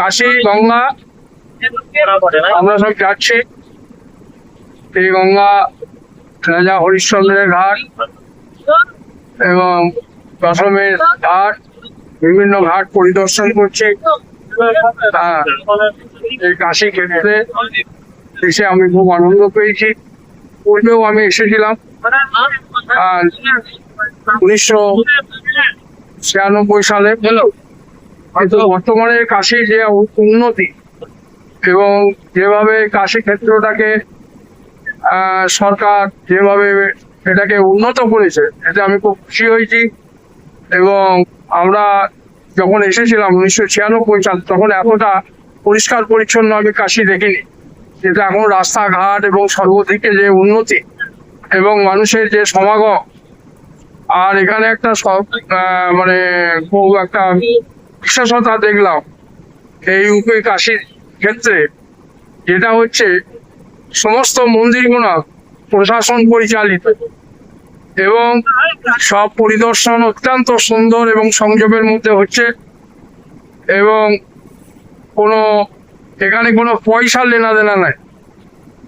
কাশি গঙ্গা আমরা সব যাচ্ছি। এই গঙ্গা রাজা হরিশ্চন্দ্রের ঘাট এবং দশমের ঘাট বিভিন্ন ঘাট পরিদর্শন করছি। হ্যাঁ, এই কাশি ক্ষেত্রে এসে আমি খুব আনন্দ পেয়েছি। পূর্বেও আমি এসেছিলাম। আর উনিশশো ছিয়ানব্বই সালে কিন্তু বর্তমানে কাশি যে উন্নতি এবং যেভাবে কাশি ক্ষেত্রটাকে সরকার যেভাবে এটাকে উন্নত করেছে, এতে আমি খুব খুশি হয়েছি। এবং আমরা যখন এসেছিলাম উনিশশো ছিয়ানব্বই সাল, তখন এতটা পরিষ্কার পরিচ্ছন্ন আমি কাশি দেখিনি। যেটা এখন রাস্তাঘাট এবং সর্বদিকে যে উন্নতি এবং মানুষের যে সমাগম, আর এখানে একটা সব মানে খুব একটা বিশেষতা দেখলাম। এই উপে কাশির ক্ষেত্রে যেটা হচ্ছে, সমস্ত মন্দিরগুলো প্রশাসন পরিচালিত এবং সব পরিদর্শন অত্যন্ত সুন্দর এবং সংযোগের মধ্যে হচ্ছে এবং কোনো, এখানে কোনো পয়সা লেনা দেনা নাই।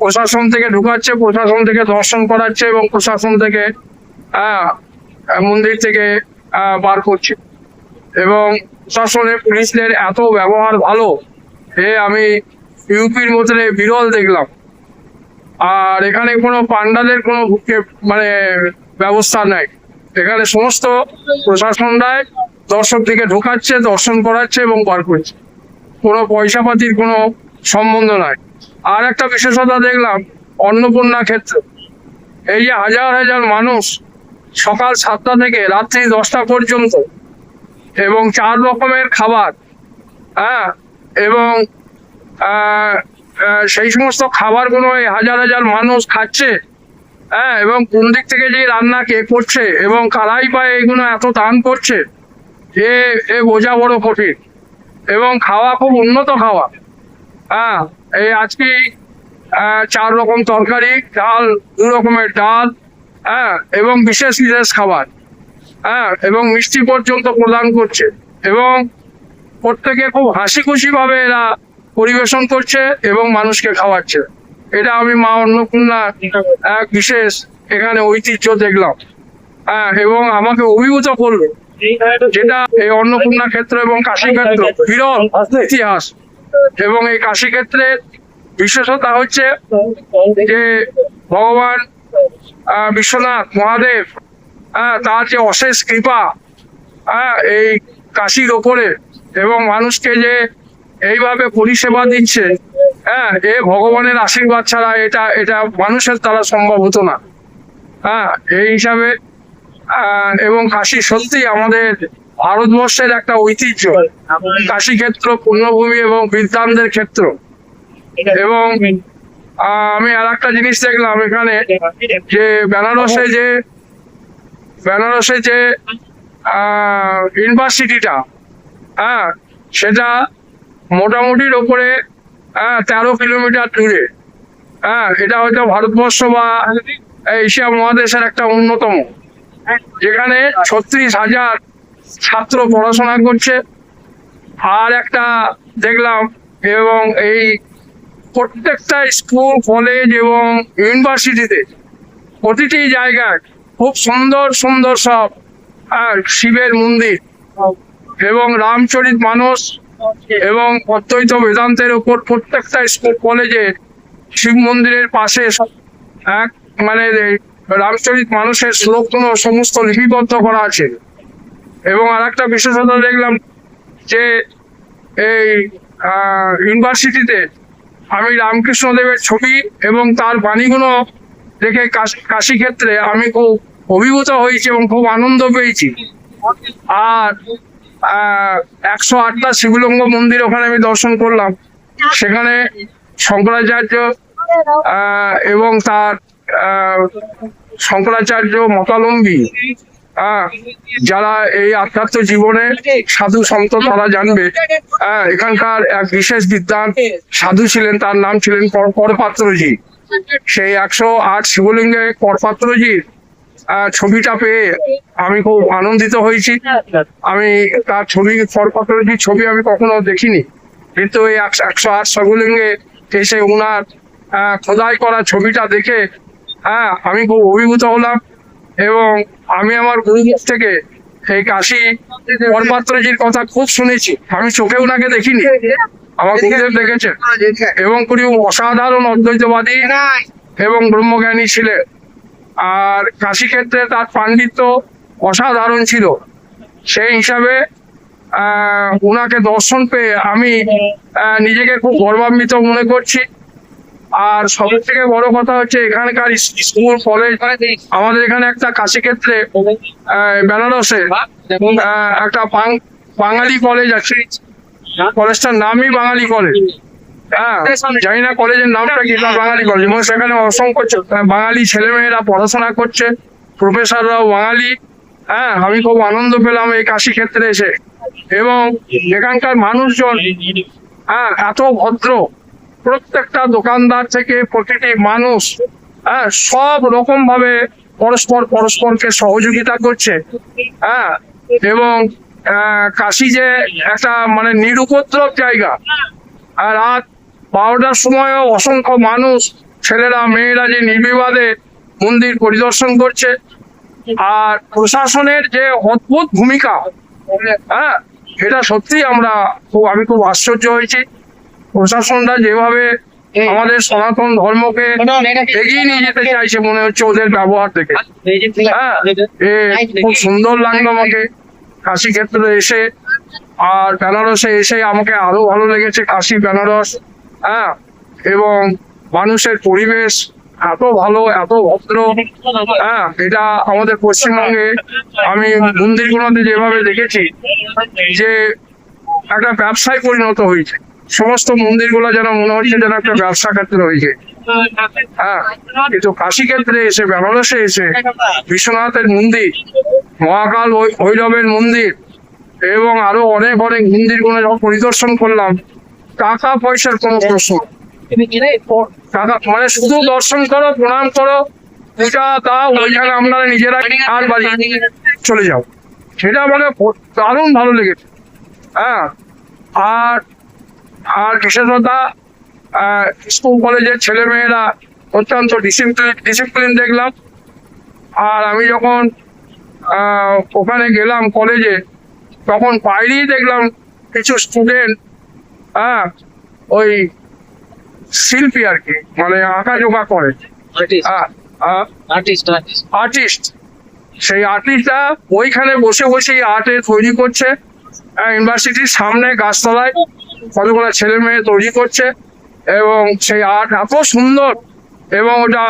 প্রশাসন থেকে ঢুকাচ্ছে, প্রশাসন থেকে দর্শন করাচ্ছে এবং প্রশাসন থেকে মন্দির থেকে বার করছে। এবং প্রশাসনের পুলিশদের এত ব্যবহার ভালো, এ আমি ইউপির মধ্যে বিরল দেখলাম। আর এখানে কোনো পান্ডাদের কোনো মানে ব্যবস্থা নাই। এখানে সমস্ত প্রশাসনরাই দর্শকদিকে ঢোকাচ্ছে, দর্শন করাচ্ছে এবং বার করছে। কোনো পয়সা পাতির কোনো সম্বন্ধ নাই। আর একটা বিশেষতা দেখলাম, অন্নপূর্ণা ক্ষেত্র। এই যে হাজার হাজার মানুষ সকাল সাতটা থেকে রাত্রি দশটা পর্যন্ত এবং চার রকমের খাবার হ্যাঁ? এবং সেই সমস্ত খাবারগুলো এই হাজার হাজার মানুষ খাচ্ছে হ্যাঁ? এবং কোন দিক থেকে যে রান্না কে করছে এবং কারাই পায়ে এগুলো এত দান করছে, এ এ বোঝা বড় কঠিন। এবং খাওয়া খুব উন্নত খাওয়া হ্যাঁ? এই আজকে চার রকম তরকারি, ডাল, দু রকমের ডাল হ্যাঁ? এবং বিশেষ বিশেষ খাবার। হ্যাঁ এবং মিষ্টি পর্যন্ত প্রদান করছে। এবং প্রত্যেকে খুব হাসি খুশি ভাবে এরা পরিবেশন করছে এবং মানুষকে খাওয়াচ্ছে। এটা আমি মা অন্নপূর্ণা এক বিশেষ এখানে ঐতিহ্য দেখলাম। হ্যাঁ এবং আমাকে অভিভূত করল যেটা এই অন্নপূর্ণা ক্ষেত্র এবং কাশী ক্ষেত্র বিরল ইতিহাস। এবং এই কাশী ক্ষেত্রের বিশেষতা হচ্ছে যে ভগবান বিশ্বনাথ, মহাদেব হ্যাঁ তার যে অশেষ কৃপা হ্যাঁ এই কাশির ওপরে এবং মানুষকে যে এইভাবে পরিষেবা দিচ্ছে হ্যাঁ এ ভগবানের আশীর্বাদ ছাড়া এটা এটা মানুষের দ্বারা সম্ভব হতো না। হ্যাঁ এই হিসাবে এবং কাশি সত্যি আমাদের ভারতবর্ষের একটা ঐতিহ্য, কাশি ক্ষেত্র পূর্ণভূমি এবং বিদ্যানদের ক্ষেত্র। এবং আমি আর একটা জিনিস দেখলাম এখানে, যে বেনারসে যে বেনারসে যে ইউনিভার্সিটিটা হ্যাঁ সেটা মোটামুটির ওপরে হ্যাঁ তেরো কিলোমিটার দূরে হ্যাঁ এটা হয়তো ভারতবর্ষ বা এশিয়া মহাদেশের একটা অন্যতম, যেখানে ছত্রিশ হাজার ছাত্র পড়াশোনা করছে। আর একটা দেখলাম, এবং এই প্রত্যেকটা স্কুল, কলেজ এবং ইউনিভার্সিটিতে প্রতিটি জায়গায় খুব সুন্দর সুন্দর সব। শিবের মন্দির। এবং রামচরিত মানুষ এবং অদ্বৈত বেদান্তের উপর প্রত্যেকটা স্কুল, কলেজে শিব মন্দিরের পাশে এক মানে রামচরিত মানুষের শ্লোকগুলো সমস্ত লিপিবদ্ধ করা আছে। এবং আর একটা বিশেষতা দেখলাম যে এই ইউনিভার্সিটিতে আমি রামকৃষ্ণদেবের ছবি এবং তার বাণীগুলো দেখে কাশী ক্ষেত্রে আমি খুব অভিভূত হয়েছি এবং খুব আনন্দ পেয়েছি। আর একশো আটটা শিবলিঙ্গ মন্দির ওখানে আমি দর্শন করলাম। সেখানে শঙ্করাচার্য এবং তার শঙ্করাচার্য মতালম্বী যারা এই আধ্যাত্ম জীবনে সাধু সন্ত তারা জানবে। এখানকার এক বিশেষ বিদ্যান সাধু ছিলেন, তার নাম ছিলেন কর- করপাত্রজি। সেই একশো আট শিবলিঙ্গে করপাত্রজির ছবিটা পেয়ে আমি খুব আনন্দিত হয়েছি। আমি তার ছবি করপাত্রজির ছবি আমি কখনো দেখিনি। কিন্তু এই একশো আট সগুলিঙ্গে এসে ওনার খোদাই করা ছবিটা দেখে হ্যাঁ আমি খুব অভিভূত হলাম এবং আমি আমার গুরুমুখ থেকে এই কাশী পরপাত্রজির কথা খুব শুনেছি। আমি চোখে ওনাকে দেখিনি। আমার গুরুদেব দেখেছেন। এবং খুবই অসাধারণ অদ্বৈতবাদী এবং ব্রহ্মজ্ঞানী ছিলেন। আর কাশী ক্ষেত্রে তার পাণ্ডিত্য অসাধারণ ছিল। সেই হিসাবে ওনাকে দর্শন পেয়ে আমি নিজেকে খুব গর্বান্বিত মনে করছি। আর সব থেকে বড় কথা হচ্ছে, এখানকার স্কুল, কলেজ, আমাদের এখানে একটা কাশী ক্ষেত্রে বেনারসে একটা বাঙালি কলেজ আছে। কলেজটার নামই বাঙালি কলেজ। হ্যাঁ জানি না কলেজের নামটা কি বাঙালি কলেজ। এবং সেখানে অসংখ্য বাঙালি ছেলেমেয়েরা পড়াশোনা করছে প্রফেসররাও বাঙালি। হ্যাঁ আমি খুব আনন্দ পেলাম এই কাশি ক্ষেত্রে এসে। এবং এখানকার মানুষজন হ্যাঁ এত ভদ্র। প্রত্যেকটা দোকানদার থেকে প্রতিটি মানুষ হ্যাঁ সব রকম ভাবে পরস্পর পরস্পরকে সহযোগিতা করছে। হ্যাঁ এবং কাশি যে একটা মানে নিরুপদ্রব জায়গা। আর রাত বারোটার সময়ও অসংখ্য মানুষ ছেলেরা মেয়েরা যে নির্বিবাদে মন্দির পরিদর্শন করছে। আর প্রশাসনের যে অদ্ভুত ভূমিকা হ্যাঁ এটা সত্যি আমরা খুব আমি খুব আশ্চর্য হয়েছি। প্রশাসনরা যেভাবে আমাদের সনাতন ধর্মকে এগিয়ে নিয়ে যেতে চাইছে মনে হচ্ছে ওদের ব্যবহার থেকে। হ্যাঁ এ খুব সুন্দর লাগল আমাকে। কাশি ক্ষেত্রে এসে আর বেনারসে এসে আমাকে আরও ভালো লেগেছে কাশি বেনারস। হ্যাঁ এবং মানুষের পরিবেশ এত ভালো, এত ভদ্র। হ্যাঁ এটা আমাদের পশ্চিমবঙ্গে আমি মন্দিরগুলোতে যেভাবে দেখেছি যে একটা ব্যবসায় পরিণত হয়েছে। সমস্ত মন্দিরগুলো যেন মনে হচ্ছে যেন একটা ব্যবসা ক্ষেত্রে হয়েছে। হ্যাঁ কিন্তু কাশী ক্ষেত্রে এসে, বেনারসে এসে বিশ্বনাথের মন্দির, মহাকাল ভৈরবের মন্দির, এবং আরও অনেক অনেক মন্দিরগুলো যখন পরিদর্শন করলাম টাকা পয়সার কোনো প্রশ্ন নেই। টাকা মানে শুধু দর্শন করো প্রণাম করো পূজা দাও ওইখানে আপনারা নিজেরা আর বাড়ি চলে যাও। সেটা মানে দারুণ ভালো লেগেছে। হ্যাঁ? আর আর বিশেষতা স্কুল কলেজের ছেলে মেয়েরা অত্যন্ত ডিসিপ্লিন ডিসিপ্লিন দেখলাম। আর আমি যখন ওখানে গেলাম কলেজে তখন বাইরেই দেখলাম কিছু স্টুডেন্ট হ্যাঁ ওই শিল্পী আর কি মানে আঁকা জোকা করে। হ্যাঁ, আর্টিস্ট সেই আর্টিস্টটা ওইখানে বসে বসে আর্টে তৈরি করছে ইউনিভার্সিটির সামনে গাছতলায় কতগুলো ছেলে মেয়ে তৈরি করছে এবং সেই আর্ট এত সুন্দর এবং ওটা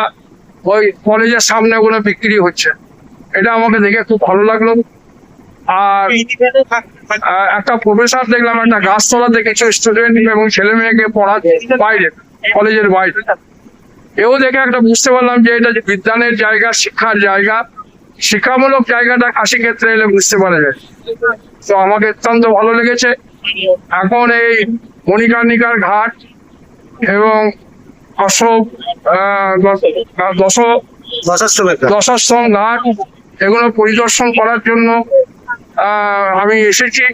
ওই কলেজের সামনে ওগুলো বিক্রি হচ্ছে। এটা আমাকে দেখে খুব ভালো লাগল। আর একটা প্রফেসর দেখলাম একটা গাছতলাতে কিছু স্টুডেন্ট এবং ছেলে মেয়েকে পড়াচ্ছে বাইরে কলেজের বাইরে। এও দেখে একটা বুঝতে পারলাম যে এটা যে বিজ্ঞানের জায়গা শিক্ষার জায়গা শিক্ষামূলক জায়গাটা কাশি ক্ষেত্রে এলে বুঝতে পারা যায়। তো আমাকে অত্যন্ত ভালো লেগেছে। এখন এই মণিকর্ণিকার ঘাট এবং অশোক আহ, দশ- দশ দশাশ্রম ঘাট এগুলো পরিদর্শন করার জন্য আমি এসেছি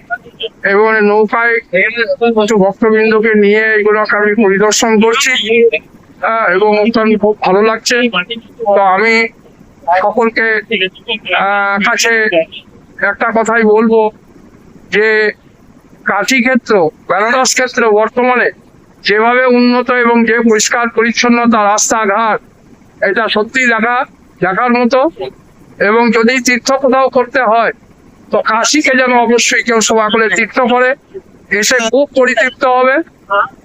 এবং নৌকায় ভক্তবৃন্দকে নিয়ে এগুলোকে আমি পরিদর্শন করছি এবং অত্যন্ত খুব ভালো লাগছে। তো আমি সকলকে কাছে একটা কথাই বলব যে কাশি ক্ষেত্র, বেনারস ক্ষেত্র বর্তমানে যেভাবে উন্নত এবং যে পরিষ্কার পরিচ্ছন্নতা রাস্তাঘাট, এটা সত্যি দেখা, দেখার মতো। এবং যদি তীর্থ কোথাও করতে হয়, তো কাশিকে যেন অবশ্যই কেউ সভা করে তীর্থ করে। এসে খুব পরিতৃপ্ত হবে।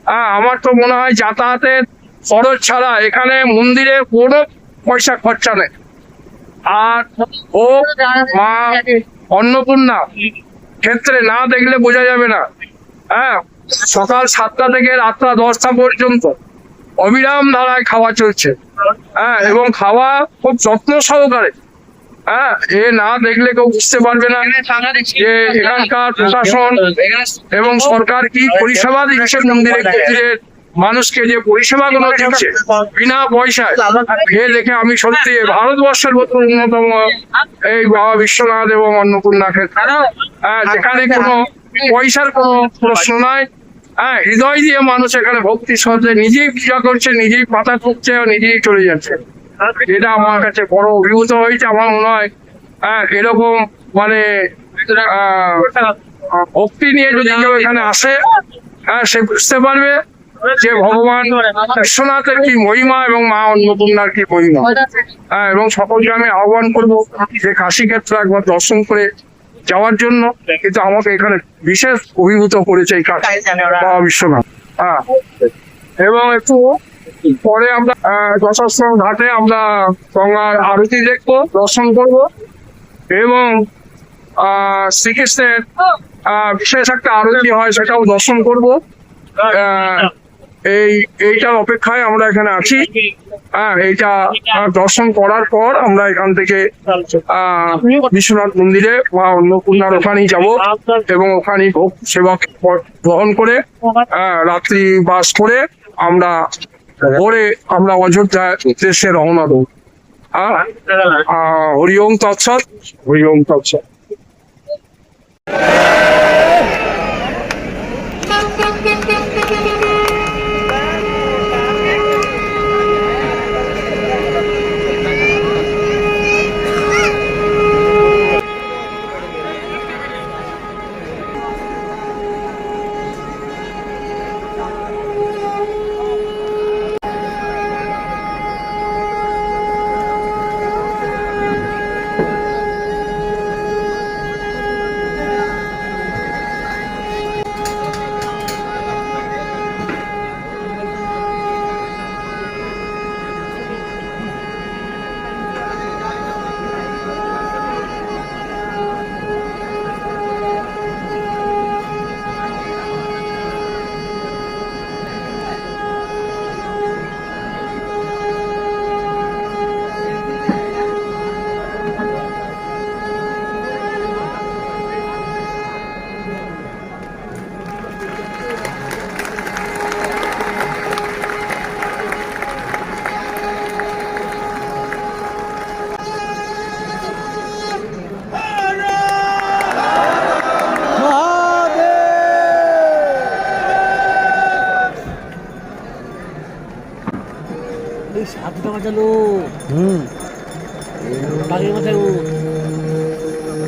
হ্যাঁ আমার তো মনে হয় যাতায়াতের খরচ ছাড়া এখানে মন্দিরে কোনো পয়সা খরচা নেই। আর ও, মা, অন্নপূর্ণা, ক্ষেত্রে না দেখলে বোঝা যাবে না। হ্যাঁ সকাল সাতটা থেকে রাতটা দশটা পর্যন্ত অবিরাম ধারায় খাওয়া চলছে। হ্যাঁ এবং খাওয়া খুব যত্ন সহকারে। হ্যাঁ এ না দেখলে কেউ বুঝতে পারবে না যে এখানকার প্রশাসন এবং সরকার কি পরিষেবা দিচ্ছে মন্দিরে মন্দিরের মানুষকে যে পরিষেবা গুলো দিচ্ছে বিনা পয়সায়। এ দেখে আমি সত্যি ভারতবর্ষের মতো অন্যতম এই বাবা বিশ্বনাথ এবং অন্নপূর্ণা ক্ষেত্র। হ্যাঁ যেখানে কোনো পয়সার কোনো প্রশ্ন নাই। হ্যাঁ হৃদয় দিয়ে মানুষ এখানে ভক্তি সহজে নিজেই পূজা করছে নিজেই পাতা ঠুকছে নিজেই চলে যাচ্ছে। এটা আমার কাছে বড় অভিভূত হয়েছে আমার মনে হয় হ্যাঁ এরকম মানে ভক্তি নিয়ে যদি কেউ এখানে আসে হ্যাঁ সে বুঝতে পারবে যে ভগবান বিশ্বনাথের কি মহিমা এবং মা অন্নপূর্ণার কি মহিমা। হ্যাঁ এবং সকলকে আমি আহ্বান করব যে কাশী ক্ষেত্র একবার দর্শন করে যাওয়ার জন্য কিন্তু আমাকে এখানে বিশেষ অভিভূত করেছে এই কাজ বিশ্বনাথ হ্যাঁ এবং একটু পরে আমরা আহ, ঘাটে আমরা গঙ্গার আরতি দেখব দর্শন করব এবং শ্রীকৃষ্ণের বিশেষ একটা আরতি হয় সেটাও দর্শন করব। এই এইটার অপেক্ষায় আমরা এখানে আছি। হ্যাঁ এইটা দর্শন করার পর আমরা এখান থেকে বিশ্বনাথ মন্দিরে মা অন্নপূর্ণার ওখানেই যাব এবং ওখানে ভোগ সেবা গ্রহণ করে রাত্রি বাস করে আমরা ভোরে আমরা অযোধ্যা দেশে রওনা দেব। আহ, আহ, হরি ওম তৎসৎ। হরি ওম তৎসৎ।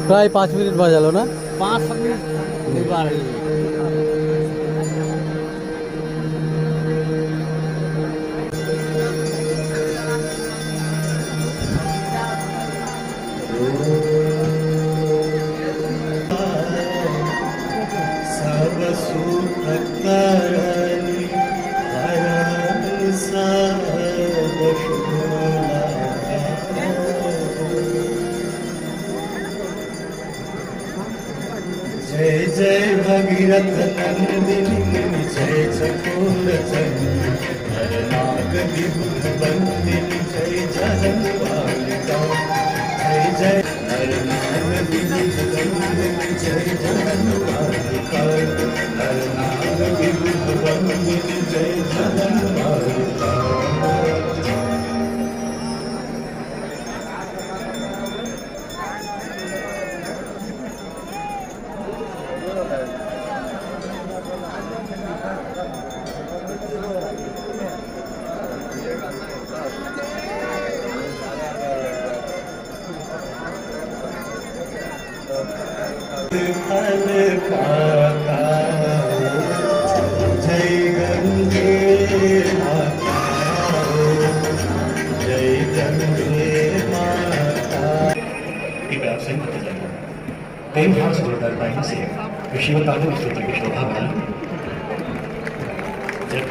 প্রায় পাঁচ মিনিট বাজালো না? পাঁচ মিনিট जय जय भगीरथ नंदिनी जय चकोर चंद्र हर नाग विभुत बंदिनी जय जगन बालिका जय जय हर नाग विभुत बंदिनी जय जगन बालिका हर नाग विभुत बंदिनी जय जगन बालिका फल पाता जय गंगे माता जय गंगे माता। आप संग प्रेम से जोड़कर पाएँगे से शिवतांडव स्त्रोत्र की शोभा बढ़ाएँ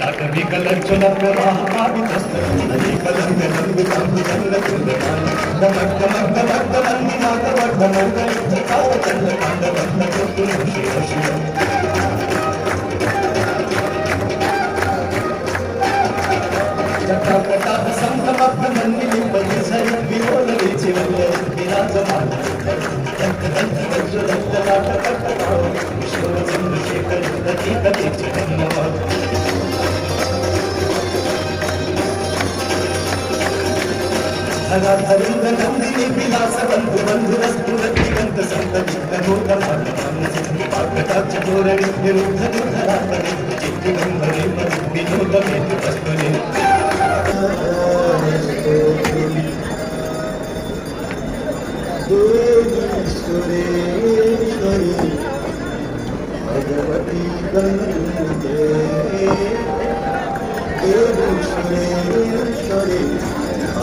जटा कवि कलर चला प्रवाह पावि दस्त नदी कलंग नंद कांत चंद चंद दमक दमक दमक दमक नाद वर्ध मंद काव चंद कांड बंद कुतुल शिव शिव जटा कटा संत मत मंदिर बलि सर विरोल रीचि वल्ल विराजमान दंत दंत वज्र दंत नाट कट ईश्वर चंद्रशेखर दति कति जगन्नाथ धरा धरुंद नंदिनी विलास बंधु बंधु रस्तु रतिगंत संत विघ्न मोद मन मन सिद्धि पाकटाच धोरणी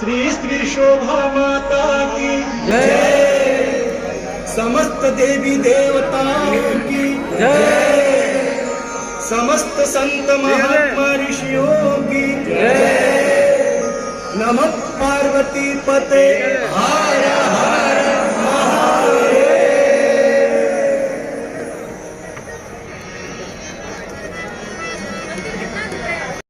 श्री श्री शोभा माता की जय। समस्त देवी देवताओं की जय। समस्त संत महात्मा ऋषियों की जय। नमः पार्वती पते। हर